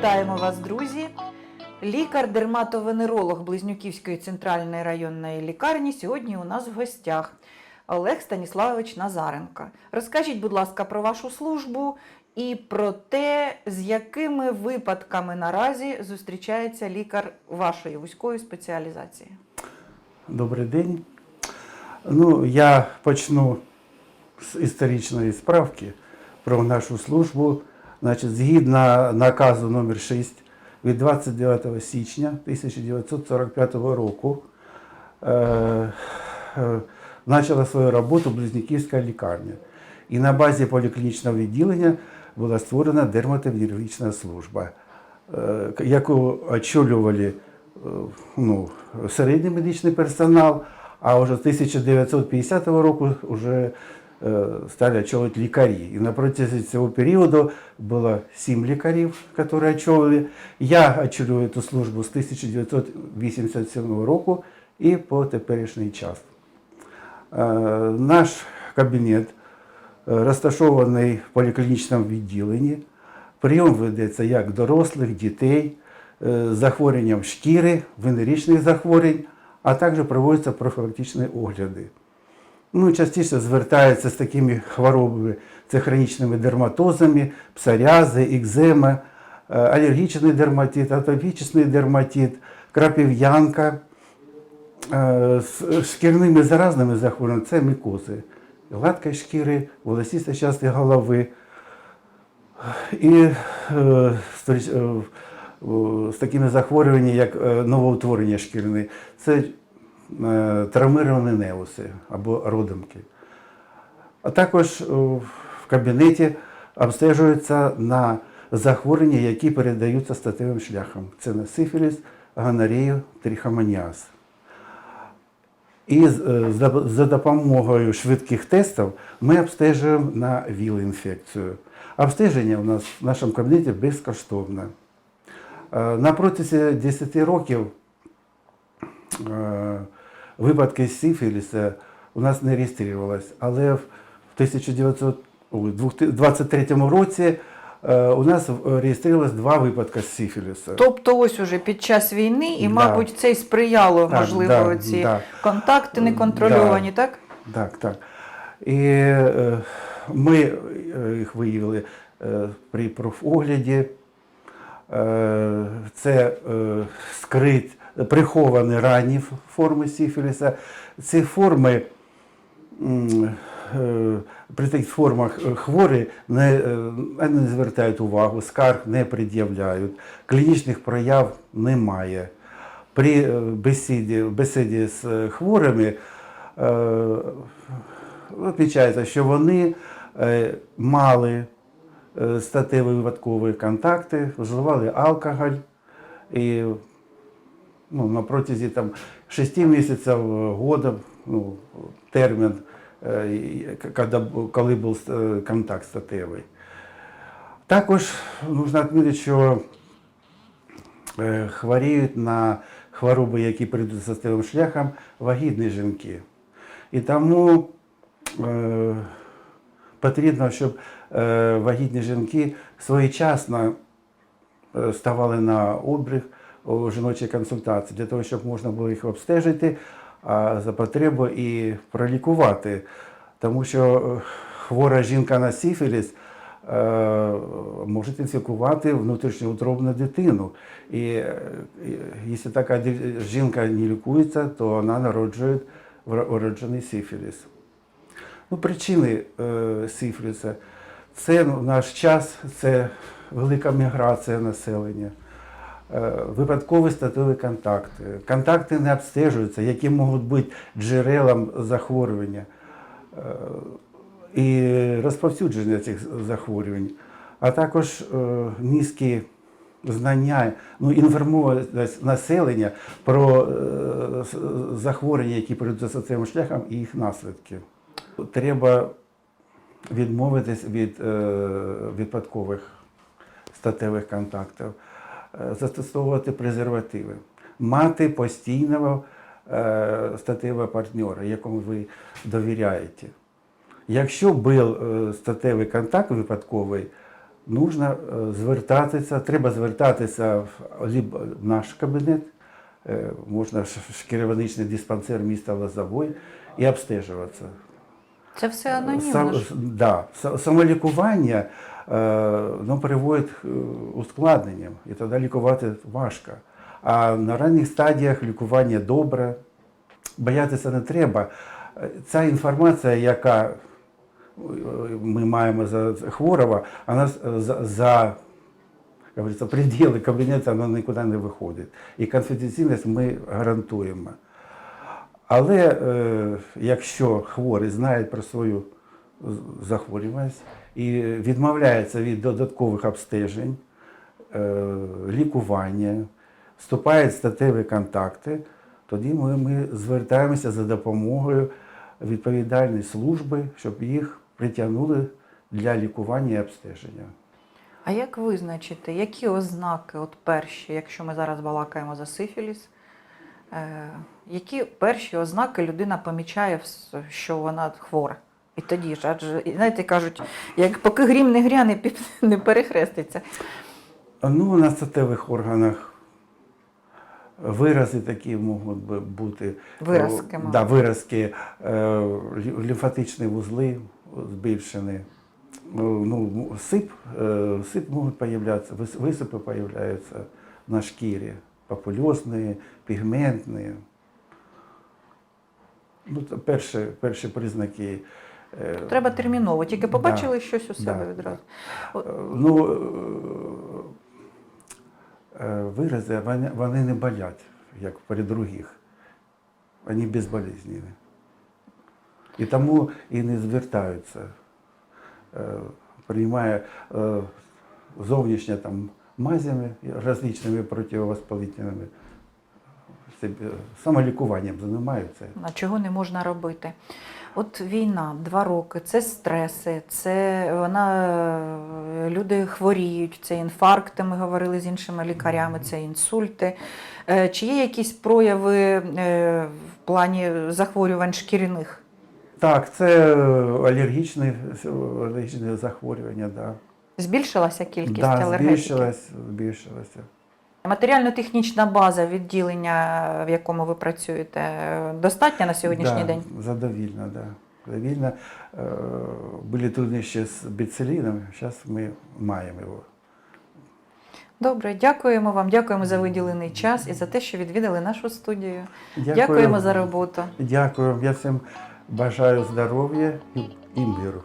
Вітаємо вас, друзі! Лікар-дерматовенеролог Близнюківської центральної районної лікарні сьогодні у нас в гостях Олег Станіславович Назаренко. Розкажіть, будь ласка, про вашу службу і про те, з якими випадками наразі зустрічається лікар вашої вузької спеціалізації. Добрий день. Ну, я почну з історичної справки про нашу службу. Значить, згідно наказу номер 6 від 29 січня 1945 року е, е, почала свою роботу Близнюківська лікарня. І на базі поліклінічного відділення була створена дерматовенерологічна служба, е, яку очолювали е, ну, середній медичний персонал, а вже з 1950 року вже стали очолювати лікарі. І на протязі цього періоду було сім лікарів, які очолювали. Я очолюю цю службу з 1987 року і по теперішній час. Е, Наш кабінет е, розташований в поліклінічному відділенні. Прийом ведеться як дорослих, дітей, з захворюванням шкіри, венеричних захворювань, а також проводяться профілактичні огляди. Ну, частіше звертаються з такими хворобами, це хронічними дерматозами, псоріази, екзема, е, алергічний дерматит, атопічний дерматит, крапів'янка. Е, З шкірними заразними захворюваннями це мікози, гладкої шкіри, волосистой части голови. І е, з такими захворюваннями, як новоутворення шкірни, це травмировані неуси або родимки. А також в кабінеті обстежуються на захворювання, які передаються статевим шляхом. Це на сифіліс, гонорею, трихомоніаз. І е, за- допомогою швидких тестів ми обстежуємо на ВІЛ-інфекцію. Обстеження у нас в нашому кабінеті безкоштовне. Е, На протязі 10 років е, випадки сифіліса у нас не реєструвалось, але в 1923 році е, у нас е, реєструвалось два випадки сифілісу. Тобто, ось уже під час війни, і, Да. мабуть, це й сприяло, Так, можливо, да, ці да. контакти неконтрольовані, так? Так, так. І е, ми е, їх виявили е, при профогляді. Е, це е, скрит, приховані ранні форми сифіліса. Ці форми е, при таких формах е, хворі не, е, не звертають увагу, скарг не пред'являють, клінічних прояв немає. При бесіді, бесіді з хворими відмічається, що вони мали статеві випадкові контакти, вживали алкоголь і ну, на протязі там, 6 місяців, е, года, ну, термін, е, коли, був е, контакт статевий. Також потрібно відмітити, що хворіють на хвороби, які прийдуть статевим шляхом, вагітні жінки. І тому е, потрібно, щоб е, вагітні жінки своєчасно ставали на обріг у жіночій консультації, для того, щоб можна було їх обстежити, а за потребу і пролікувати. Тому що е, хвора жінка на сифіліс е, може інфікувати внутрішньоутробну дитину. І е, якщо така жінка не лікується, то вона народжує уроджений сифіліс. Ну, причини сифіліса – це ну, в наш час, це велика міграція населення, випадкові статеві контакти. Контакти не обстежуються, які можуть бути джерелом захворювання е, і розповсюдження цих захворювань, а також е, низькі знання, ну, інформованість населення про е, захворювання, які прийдуть за цим шляхом, і їх наслідки. Треба відмовитись від е, випадкових статевих контактів, е, застосовувати презервативи, мати постійного е, статевого партнера, якому ви довіряєте. Якщо був е, статевий контакт випадковий, нужно е, звертатися, треба звертатися в в наш кабінет, е, можна ш- шкірованичний диспансер міста Лозовой і обстежуватися. Це все анонімно. Сам, да, самолікування е, ну, приводить е, ускладненням, і тоді лікувати важко. А на ранніх стадіях лікування добре, боятися не треба. Ця інформація, яка е, ми маємо за хворого, вона за, за пределы кабінету вона нікуди не виходить. І конфіденційність ми гарантуємо. Але е, якщо хворий знає про свою захворюваність і відмовляється від додаткових обстежень, е, лікування, вступають в статеві контакти, тоді ми, ми звертаємося за допомогою відповідальної служби, щоб їх притягнули для лікування і обстеження. А як визначити, які ознаки, от перші, якщо ми зараз балакаємо за сифіліс, е, які перші ознаки людина помічає, що вона хвора? І тоді ж, адже знаєте, кажуть, як поки грім не гряне, піп не перехреститься. Ну, на статевих органах вирази такі можуть бути. Виразки, Е, мабуть. Да, виразки, е, лімфатичні вузли збільшені. Ну, ну, сип, е, сип можуть появлятися, висипи появляються на шкірі, папульозні, пігментні. Ну, перші, перші признаки. Е, Треба терміново, тільки Да. побачили щось у себе Да, відразу. Е, Ну, е, вирази, вони, не болять, як при других. Вони безболезненні. І тому і не звертаються. Приймає зовнішнє там мазями различними противовоспалительними. Е, Самолікуванням займаються. А чого не можна робити? От війна, два роки, це стреси, це вона е, люди хворіють, це інфаркти. Ми говорили з іншими лікарями, це інсульти. Е, Чи є якісь прояви в плані захворювань шкіряних? Так, це алергічне, алергічне захворювання, да. Збільшилася кількість да, алергетиків? збільшилась, збільшилася. Матеріально-технічна база відділення, в якому ви працюєте, достатня на сьогоднішній да, день? Задовільно, да. Задовільно. Е, Були труднощі з бецеліном, зараз ми маємо його. Добре, дякуємо вам, дякуємо за виділений час і за те, що відвідали нашу студію. Дякую. Дякуємо за роботу. Дякую. Я всім бажаю здоров'я і миру.